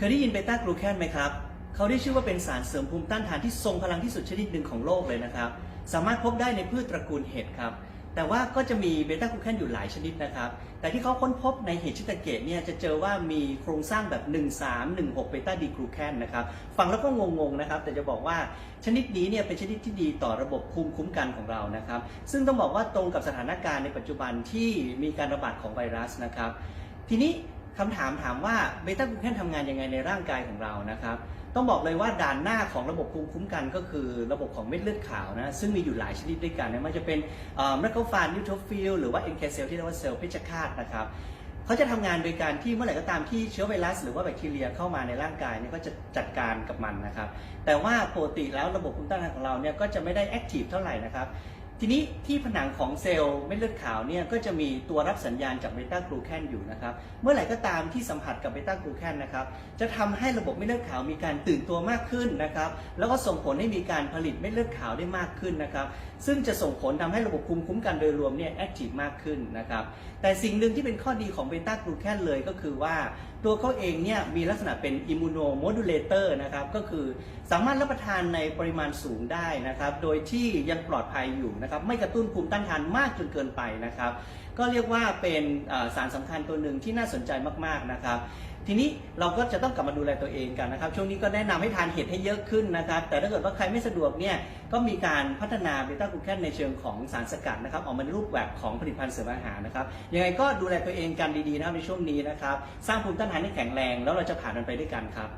เคยได้ยินเบต้ากลูแคนไหมครับ เขาได้ชื่อว่าเป็นสารเสริมภูมิต้านทานที่ทรงพลังที่สุดชนิดหนึ่งของโลกเลยนะครับ สามารถพบได้ในพืชตระกูลเห็ดครับ แต่ว่าก็จะมีเบต้ากลูแคนอยู่หลายชนิดนะครับ แต่ที่เขาค้นพบในเห็ดชิตาเกตเนี่ยจะเจอว่ามีโครงสร้างแบบ 1316 เบต้าดีกลูแคนนะครับ ฟังแล้วก็งงๆนะครับ แต่จะบอกว่าชนิดนี้เนี่ยเป็นชนิดที่ดีต่อระบบภูมิคุ้มกันของเรานะครับ ซึ่งต้องบอกว่าตรงกับสถานการณ์ในปัจจุบันที่มีการระบาดของไวรัสนะครับ ทีนี้ คำถามถามว่าเบต้ากลูแคนทำงานยังไงในร่างกายของเรานะครับ ต้องบอกเลยว่าด่านหน้าของระบบภูมิคุ้มกันก็คือระบบของเม็ดเลือดขาวนะ ซึ่งมีอยู่หลายชนิดด้วยกันนะไมันจะเป็นแมคโครฟานิวโทฟิลหรือว่าเอ็นเคเซลที่เรียกว่าเซลล์เพชฌฆาตนะครับเขาจะทำงานโดยการที่เมื่อไหร่ก็ตามที่เชื้อไวรัส หรือว่าแบคทีเรียเข้ามาในร่างกายเนี่ยก็จะจัดการกับมันนะครับ แต่ว่าปกติแล้วระบบภูมิต้านทานของเราเนี่ยก็จะไม่ได้แอคทีฟเท่าไหร่นะครับ ทีนี้ที่ผนังของเซลล์เม็ดเลือดขาวเนี่ยก็จะมีตัวรับสัญญาณจากเบต้ากลูแคนอยู่นะครับ เมื่อไหร่ก็ตามที่สัมผัสกับเบต้ากลูแคนนะครับ จะทำให้ระบบเม็ดเลือดขาวมีการตื่นตัวมากขึ้นนะครับ แล้วก็ส่งผลให้มีการผลิตเม็ดเลือดขาวได้มากขึ้นนะครับ ซึ่งจะส่งผลทำให้ระบบภูมิคุ้มกันโดยรวมเนี่ยแอคทีฟมากขึ้นนะครับ แต่สิ่งหนึ่งที่เป็นข้อดีของเบต้ากลูแคนเลยก็คือว่าตัวเขาเองเนี่ยมีลักษณะเป็นอิมมูโนโมดูเลเตอร์นะครับ ก็คือสามารถรับประทานในปริมาณสูงได้นะครับ โดยที่ยังปลอดภัยอยู่นะครับไม่กระตุ้นภูมิต้านทานมากจนเกินไปนะครับ ก็เรียกว่าเป็นสารสำคัญตัวหนึ่งที่น่าสนใจมากๆนะครับ ทีนี้เราก็จะต้องกลับมาดูแลตัวเองกันนะครับ ช่วงนี้ก็แนะนำให้ทานเห็ดให้เยอะขึ้นนะครับ แต่ถ้าเกิดว่าใครไม่สะดวกเนี่ยก็มีการพัฒนาเบต้ากลูแคนในเชิงของสารสกัดนะครับออกมาในรูปแบบของผลิตภัณฑ์เสริมอาหารนะครับยังไงก็ดูแลตัวเองกันดีๆนะครับในช่วงนี้นะครับ สร้างภูมิต้านทานให้แข็งแรง แล้วเราจะผ่านมันไปด้วยกันครับ